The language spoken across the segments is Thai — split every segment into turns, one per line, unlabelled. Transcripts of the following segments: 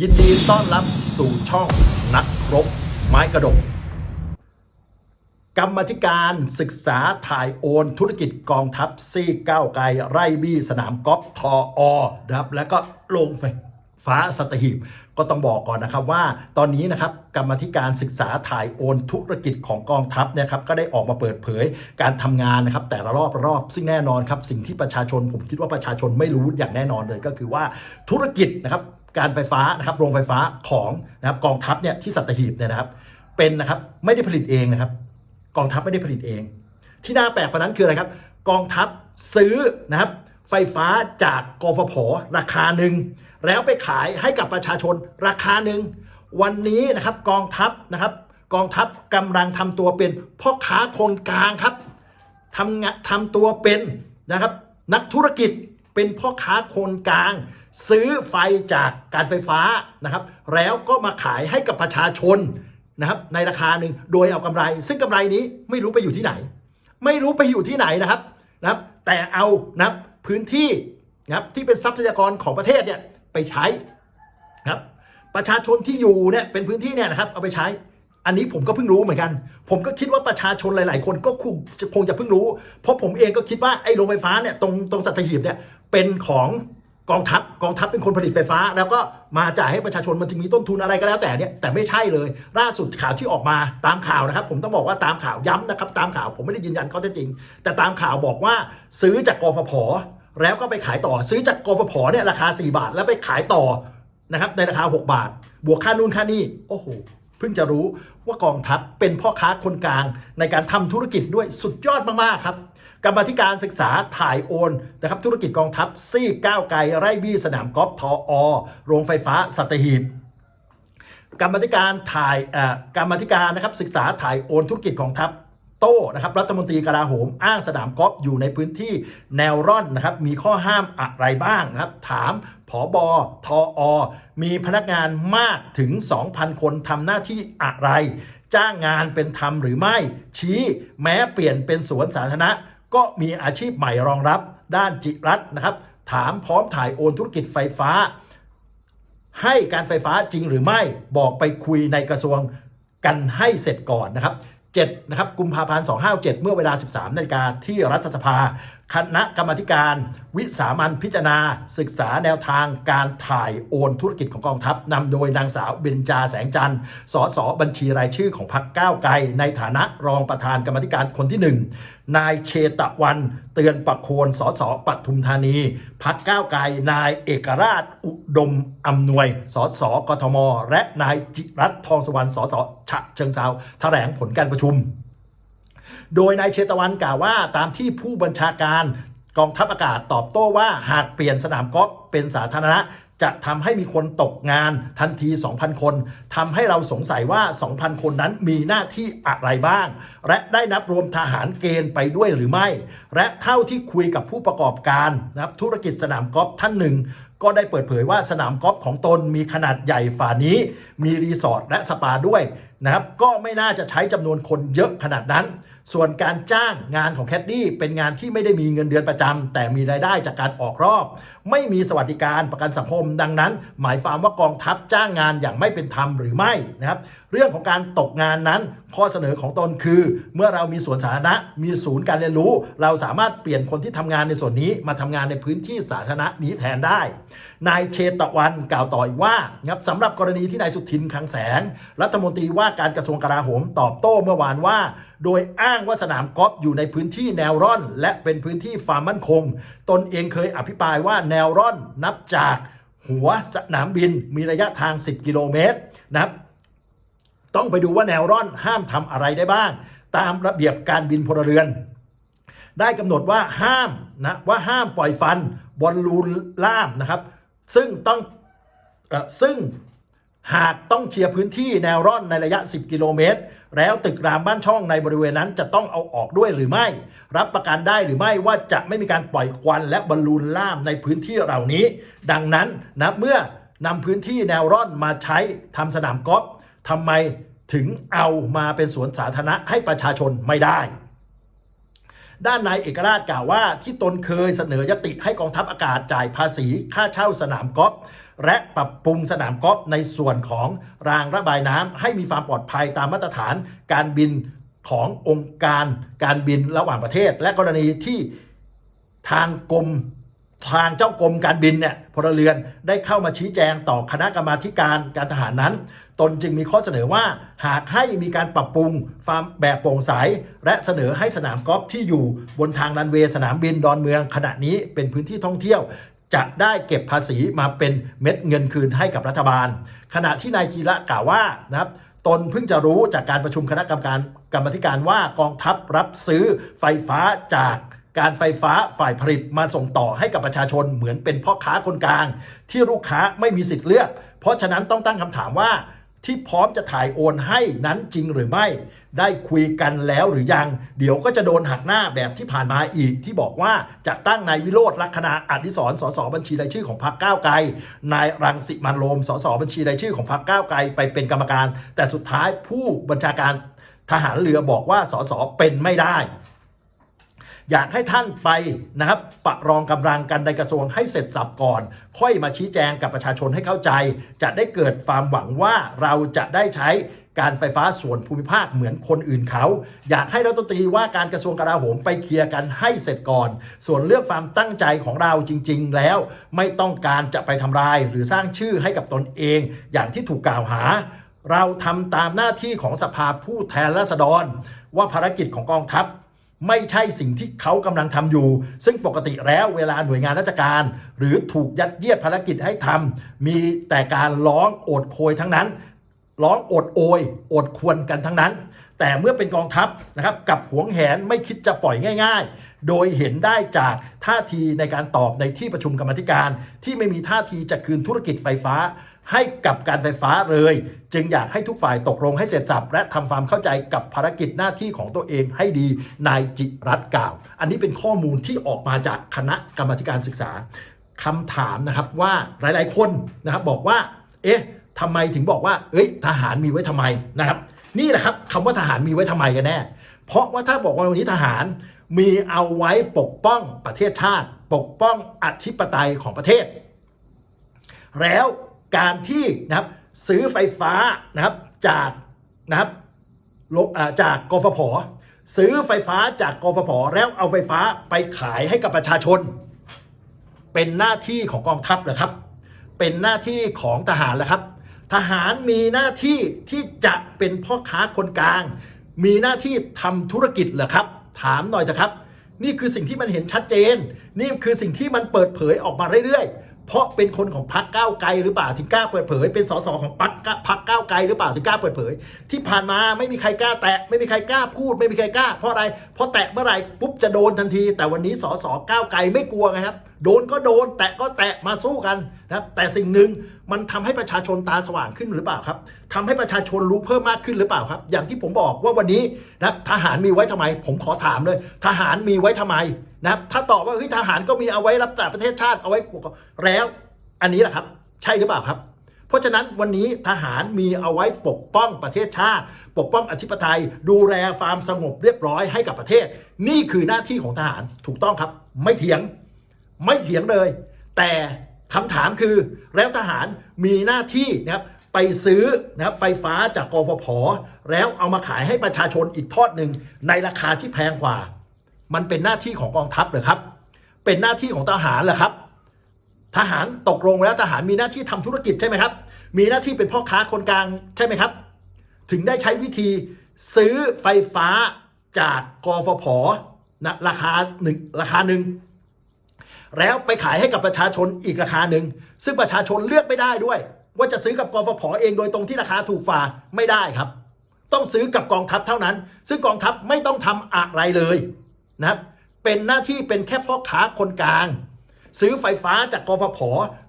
ยินดีต้อนรับสู่ช่องนักรบไม้กระดก กรรมธิการศึกษาถ่ายโอนธุรกิจกองทัพซีกก้าวไกลไร่บี้สนามกอล์ฟทออนะครับแล้วก็ลงไฟฟ้าสัตหีบก็ต้องบอกก่อนนะครับว่าตอนนี้นะครับกรรมธิการศึกษาถ่ายโอนธุรกิจของกองทัพเนี่ยครับก็ได้ออกมาเปิดเผยการทำงานนะครับแต่ละรอบรอบซึ่งแน่นอนครับสิ่งที่ประชาชนผมคิดว่าประชาชนไม่รู้อย่างแน่นอนเลยก็คือว่าธุรกิจนะครับ การไฟฟ้านะครับโรงไฟฟ้าของนะครับกองทัพเนี่ยที่สัตหีบเนี่ยนะครับ เป็นนะครับไม่ได้ผลิตเองนะครับ กองทัพไม่ได้ผลิตเอง ที่น่าแปลกกว่านั้นคืออะไรครับ กองทัพซื้อนะครับ ไฟฟ้าจากกฟผราคาหนึ่งแล้วไปขายให้กับประชาชนราคาหนึ่งวันนี้นะครับกองทัพนะครับ กองทัพกำลังทำตัวเป็นพ่อค้าคนกลางครับทำงานทำตัวเป็นนะครับ นักธุรกิจเป็นพ่อค้าคนกลาง ซื้อไฟจากการไฟฟ้านะครับ แล้วก็มาขายให้กับประชาชนนะครับ ในราคาหนึ่งโดยเอากำไร ซึ่งกำไรนี้ไม่รู้ไปอยู่ที่ไหน ไม่รู้ไปอยู่ที่ไหนนะครับนะครับ แต่เอานะครับพื้นที่นะครับที่เป็นทรัพยากรของประเทศเนี่ยไปใช้นะครับประชาชนที่อยู่เนี่ยเป็นพื้นที่เนี่ยนะครับเอาไปใช้ อันนี้ผมก็เพิ่งรู้เหมือนกัน ผมก็คิดว่าประชาชนหลาย ๆ คนก็คงจะคงจะเพิ่งรู้ เพราะผมเองก็คิดว่าไอ้โรงไฟฟ้าเนี่ยตรงตรงสัตหีบเนี่ยเป็นของ กองทัพกองทัพเป็นคนผลิตไฟฟ้า แล้วก็มาจ่ายให้ประชาชนมันจึงมีต้นทุนอะไรก็แล้วแต่เนี่ยแต่ไม่ใช่เลยล่าสุดข่าวที่ออกมาตามข่าวนะครับ ผมต้องบอกว่าตามข่าวย้ำนะครับ ตามข่าวผมไม่ได้ยืนยันข้อเท็จจริง แต่ตามข่าวบอกว่าซื้อจากกฟผแล้วก็ไปขายต่อซื้อจากกฟผเนี่ยราคา 4 บาท แล้วไปขายต่อนะครับในราคา 6 บาท บวกค่านู่นค่านี่โอ้โหเพิ่งจะรู้ว่ากองทัพเป็นพ่อค้าคนกลางในการทำธุรกิจด้วยสุดยอดมากๆครับ กรรมธิการศึกษาถ่ายโอนนะครับธุรกิจกองทัพซีกก้าวไกลไร่บี้สนามกอล์ฟทออโรงไฟฟ้าสัตหีบกรรมธิการถ่ายกรรมธิการนะครับศึกษาถ่ายโอนธุรกิจของทัพโต้นะครับรัฐมนตรีกลาโหมอ้างสนามกอล์ฟอยู่ในพื้นที่แนวร่อนนะครับมีข้อห้ามอะไรบ้างนะครับ ถามผอบอทออ มีพนักงานมากถึง 2,000 คนทำหน้าที่อะไร จ้างงานเป็นธรรมหรือไม่ ชี้แม้เปลี่ยนเป็นสวนสาธารณะ ก็มีอาชีพใหม่รองรับด้านจิรัตน์นะครับ ถามพร้อมถ่ายโอนธุรกิจไฟฟ้า ให้การไฟฟ้าจริงหรือไม่บอกไปคุยในกระทรวงกันให้เสร็จก่อนนะครับ7นะครับกุมภาพันธ์ 257 เมื่อเวลา 13นาฬิกาที่รัฐสภา คณะกรรมการ วิสามันพิจารณา ศึกษาแนวทางการถ่ายโอนธุรกิจของกองทัพนำโดยนางสาวเบญจาแสงจันทร์สสบัญชีรายชื่อของพรรคก้าวไกล ในฐานะรองประธานกรรมการคนที่ 1 นายเชตวัน เตือนประโคนสสปทุมธานีพักก้าวไกล นายเอกราชอุดมอำนวยสสกทม และนายจิรัตทองสวรรค์สสฉะเชิงเซาแถลงผลการประชุม โดยนายเชตวันกล่าวว่าตามที่ผู้บัญชาการกองทัพอากาศตอบโต้ว่าหากเปลี่ยนสนามกอล์ฟเป็นสาธารณะ จะทำให้มีคนตกงานทันที 2,000 คนทำให้เราสงสัยว่า 2,000 คนนั้นมีหน้าที่อะไรบ้าง และได้นับรวมทหารเกณฑ์ไปด้วยหรือไม่ และเท่าที่คุยกับผู้ประกอบการนะครับธุรกิจสนามกอล์ฟท่านหนึ่ง ก็ได้เปิดเผยว่าสนามกอล์ฟของตนมีขนาดใหญ่ฝ่านี้ มีรีสอร์ทและสปาด้วยนะครับก็ไม่น่าจะใช้จำนวนคนเยอะขนาดนั้น ส่วนการจ้างงานของแคดดี้เป็นงานที่ไม่ได้มีเงินเดือนประจำแต่มีรายได้จากการออกรอบ ไม่มีสวัสดิการประกันสังคมดังนั้น หมายความว่ากองทัพจ้างงานอย่างไม่เป็นธรรมหรือไม่นะครับ เรื่องของการตกงานนั้น ข้อเสนอของตนคือ เมื่อเรามีสวนสาธารณะ มีศูนย์การเรียนรู้ เราสามารถเปลี่ยนคนที่ทำงานในส่วนนี้มาทำงานในพื้นที่สาธารณะนี้แทนได้ นายเชตวันกล่าวต่ออีกว่านะครับสำหรับกรณีที่นายสุทินคังแสง รัฐมนตรีว่าการกระทรวงกลาโหมตอบโต้เมื่อวานว่า โดยอ้างว่าสนามกอล์ฟอยู่ในพื้นที่แนวร่อน และเป็นพื้นที่ฟาร์มมั่นคง ตนเองเคยอภิปรายว่าแนวร่อนนับจากหัวสนามบินมีระยะทาง 10 กิโลเมตรนะครับ ต้องไปดูว่าแนวร่อนห้ามทำอะไรได้บ้าง ตามระเบียบการบินพลเรือน ได้กำหนดว่าห้ามนะว่าห้ามปล่อยฟันบอลลูนล่ามนะครับ ซึ่งต้องเออซึ่งหากต้องเคลียร์พื้นที่แนวร่อนในระยะ 10 กิโลเมตร แล้วตึกรามบ้านช่องในบริเวณนั้นจะต้องเอาออกด้วยหรือไม่ รับประกันได้หรือไม่ว่าจะไม่มีการปล่อยควันและบอลลูนล่ามในพื้นที่เหล่านี้ ดังนั้นนะเมื่อนำพื้นที่แนวร่อนมาใช้ทำสนามกอล์ฟ ทำไมถึงเอามาเป็นสวนสาธารณะให้ประชาชนไม่ได้ ด้านนายเอกราชกล่าวว่าที่ตนเคยเสนอยติให้กองทัพอากาศจ่ายภาษีค่าเช่าสนามกอล์ฟและปรับปรุงสนามกอล์ฟในส่วนของรางระบายน้ำให้มีความปลอดภัยตามมาตรฐานการบินขององค์การการบินระหว่างประเทศ และกรณีที่ทางกรม ทางเจ้ากรมการบินเนี่ยพลเรือนได้เข้ามาชี้แจงต่อคณะกรรมาการการทหารนั้น ตนจึงมีข้อเสนอว่าหากให้มีการปรับปรุงฟาร์มแบบโปร่งใส และเสนอให้สนามกอล์ฟที่อยู่บนทางรันเวย์สนามบินดอนเมือง ขณะนี้เป็นพื้นที่ท่องเที่ยวจะได้เก็บภาษีมาเป็นเม็ดเงินคืนให้กับรัฐบาล ขณะที่นายกีระกล่าวว่านะครับตนเพิ่งจะรู้จากการประชุมคณะกรรมการกรรมธิการว่ากองทัพรับซื้อไฟฟ้าจาก การไฟฟ้าฝ่ายผลิตมาส่งต่อให้กับประชาชนเหมือนเป็นพ่อค้าคนกลาง ที่ลูกค้าไม่มีสิทธิ์เลือก เพราะฉะนั้นต้องตั้งคำถามว่าที่พร้อมจะถ่ายโอนให้นั้นจริงหรือไม่ ได้คุยกันแล้วหรือยัง เดี๋ยวก็จะโดนหักหน้าแบบที่ผ่านมาอีก ที่บอกว่าจะตั้งนายวิโรธลักษณะอดิศรสสบัญชีรายชื่อของพรรคก้าวไกล นายรังสิมันโรมสสบัญชีรายชื่อของพรรคก้าวไกลไปเป็นกรรมการ แต่สุดท้ายผู้บัญชาการทหารเรือบอกว่าสสเป็นไม่ได้ อยากให้ท่านไปนะครับประรองกำลังกันในกระทรวงให้เสร็จสับก่อน ค่อยมาชี้แจงกับประชาชนให้เข้าใจ จะได้เกิดความหวังว่าเราจะได้ใช้การไฟฟ้าส่วนภูมิภาคเหมือนคนอื่นเขา อยากให้รัฐมนตรีว่าการกระทรวงกลาโหมไปเคลียร์กันให้เสร็จก่อน ส่วนเรื่องความตั้งใจของเราจริง ๆ แล้ว ไม่ต้องการจะไปทำลาย หรือสร้างชื่อให้กับตนเอง อย่างที่ถูกกล่าวหา เราทำตามหน้าที่ของสภาผู้แทนราษฎร ว่าภารกิจของกองทัพ ไม่ใช่สิ่งที่เขากำลังทำอยู่ ซึ่งปกติแล้วเวลาหน่วยงานราชการ หรือถูกยัดเยียดภารกิจให้ทำมีแต่การร้องโอดโคยทั้งนั้น ร้องโอดโอยโอดควรกันทั้งนั้น แต่เมื่อเป็นกองทัพนะครับกับหวงแหนไม่คิดจะปล่อยง่าย ๆ โดยเห็นได้จากท่าทีในการตอบในที่ประชุมกรรมธิการ ที่ไม่มีท่าทีจะคืนธุรกิจไฟฟ้า ให้กับการไฟฟ้าเลย จึงอยากให้ทุกฝ่ายตกลงให้เสร็จสับ และทำความเข้าใจกับภารกิจหน้าที่ของตัวเองให้ดีนายจิรัตกล่าว อันนี้เป็นข้อมูลที่ออกมาจากคณะกรรมการศึกษาคำถามนะครับว่าหลายๆ คนนะครับบอกว่า เอ๊ะทำไมถึงบอกว่า เอ้ย ทหารมีไว้ทำไมนะครับ นี่แหละครับคำว่าทหารมีไว้ทำไมกันแน่ เพราะว่าถ้าบอกว่าวันนี้ทหารมีเอาไว้ปกป้องประเทศชาติ ปกป้องอธิปไตยของประเทศ แล้ว การที่นะครับซื้อไฟฟ้านะครับจากนะครับจากกฟผซื้อไฟฟ้าจากกฟผแล้วเอาไฟฟ้าไปขายให้กับประชาชน เป็นหน้าที่ของกองทัพเหรอครับ เป็นหน้าที่ของทหารเหรอครับ ทหารมีหน้าที่ที่จะเป็นพ่อค้าคนกลาง มีหน้าที่ทำธุรกิจเหรอครับ ถามหน่อยนะครับ นี่คือสิ่งที่มันเห็นชัดเจน นี่คือสิ่งที่มันเปิดเผยออกมาเรื่อยๆ เพราะเป็นคนของพรรคก้าวไกลหรือเปล่าถึงกล้าเปิดเผย เป็นสสของพรรคพรรคก้าวไกลหรือเปล่าถึงกล้าเปิดเผย ที่ผ่านมาไม่มีใครกล้าแตะไม่มีใครกล้าพูด ไม่มีใครกล้าเพราะอะไรเพราะแตะเมื่อไหร่ปุ๊บจะโดนทันที แต่วันนี้สสก้าวไกลไม่กลัวไงครับ โดนก็โดน แตะก็แตะมาสู้กันนะครับแต่สิ่งหนึ่งมันทำให้ประชาชนตาสว่างขึ้นหรือเปล่าครับทำให้ประชาชนรู้เพิ่มมากขึ้นหรือเปล่าครับ อย่างที่ผมบอกว่าวันนี้นะทหารมีไว้ทำไม ผมขอถามเลย ทหารมีไว้ทำไม นะถ้าตอบว่าเฮ้ยทหารก็มีเอาไว้รับจ่าประเทศชาติเอาไว้แล้วอันนี้แหละครับ ใช่หรือเปล่าครับ เพราะฉะนั้นวันนี้ทหารมีเอาไว้ปกป้องประเทศชาติ ปกป้องอธิปไตย ดูแลความสงบเรียบร้อยให้กับประเทศ นี่คือหน้าที่ของทหารถูกต้องครับ ไม่เถียง ไม่เถียงเลย แต่คำถามคือแล้วทหารมีหน้าที่นะครับไปซื้อนะครับไฟฟ้าจากกฟผแล้วเอามาขายให้ประชาชนอีกทอดหนึ่งในราคาที่แพงกว่า มันเป็นหน้าที่ของกองทัพเหรอครับ เป็นหน้าที่ของทหารเหรอครับ ทหารตกลงแล้วทหารมีหน้าที่ทำธุรกิจใช่ไหมครับ มีหน้าที่เป็นพ่อค้าคนกลางใช่ไหมครับ ถึงได้ใช้วิธีซื้อไฟฟ้าจากกฟผนะราคาหนึ่งราคาหนึ่งแล้วไปขายให้กับประชาชนอีกราคาหนึ่งซึ่งประชาชนเลือกไม่ได้ด้วย ว่าจะซื้อกับกฟผเองโดยตรงที่ราคาถูกฝ่าไม่ได้ครับ ต้องซื้อกับกองทัพเท่านั้น ซึ่งกองทัพไม่ต้องทำอะไรเลย นะครับเป็นหน้าที่เป็นแค่พ่อค้าคนกลาง ซื้อไฟฟ้าจากกฟผ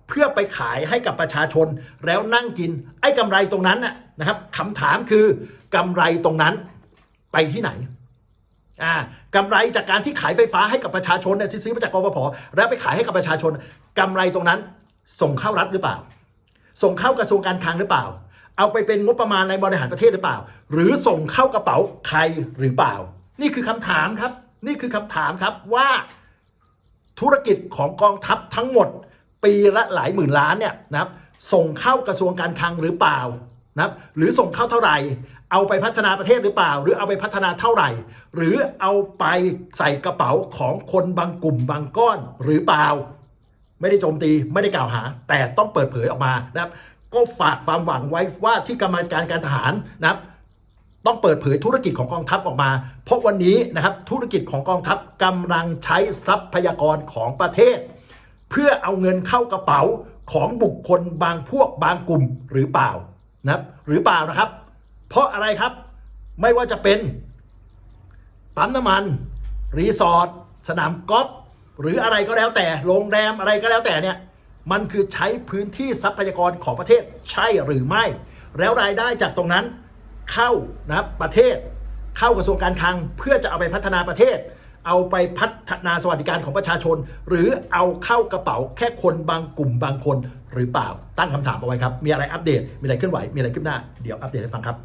เพื่อไปขายให้กับประชาชนแล้วนั่งกิน ไอ้กำไรตรงนั้นนะครับคำถามคือกำไรตรงนั้นไปที่ไหนอ่ากำไรจากการที่ขายไฟฟ้าให้กับประชาชนเนี่ยซื้อมาจากกฟผแล้วไปขายให้กับประชาชนกำไรตรงนั้น ส่งเข้ารัฐหรือเปล่า ส่งเข้ากระทรวงการคลังหรือเปล่า เอาไปเป็นงบประมาณในบริหารประเทศหรือเปล่า หรือส่งเข้ากระเป๋าใครหรือเปล่า นี่คือคำถามครับ นี่คือคำถามครับว่าธุรกิจของกองทัพทั้งหมด ปีละหลายหมื่นล้านเนี่ยนะครับส่งเข้ากระทรวงการคลังหรือเปล่านะครับหรือส่งเข้าเท่าไหร่ เอาไปพัฒนาประเทศหรือเปล่า หรือเอาไปพัฒนาเท่าไหร่ หรือเอาไปใส่กระเป๋าของคนบางกลุ่มบางก้อนหรือเปล่า ไม่ได้โจมตีไม่ได้กล่าวหา แต่ต้องเปิดเผยออกมานะครับ ก็ฝากความหวังไว้ว่าที่กรรมการการทหารนะครับ ต้องเปิดเผยธุรกิจของกองทัพออกมา เพราะวันนี้นะครับธุรกิจของกองทัพกำลังใช้ทรัพยากรของประเทศ เพื่อเอาเงินเข้ากระเป๋าของบุคคลบางพวกบางกลุ่มหรือเปล่านะครับ หรือเปล่านะครับ เพราะอะไรครับไม่ว่าจะเป็นปั๊มน้ำมัน รีสอร์ทสนามกอล์ฟหรืออะไรก็แล้วแต่โรงแรมอะไรก็แล้วแต่เนี่ยมันคือใช้พื้นที่ทรัพยากรของประเทศใช่หรือไม่ แล้วรายได้จากตรงนั้น เข้านะครับประเทศ เข้ากระทรวงการคลังเพื่อจะเอาไปพัฒนาประเทศ เอาไปพัฒนาสวัสดิการของประชาชน หรือเอาเข้ากระเป๋าแค่คนบางกลุ่มบางคนหรือเปล่าตั้งคำถามเอาไว้ครับ มีอะไรอัปเดตมีอะไรเคลื่อนไหวมีอะไรขึ้นหน้าเดี๋ยวอัปเดตให้ฟังครับ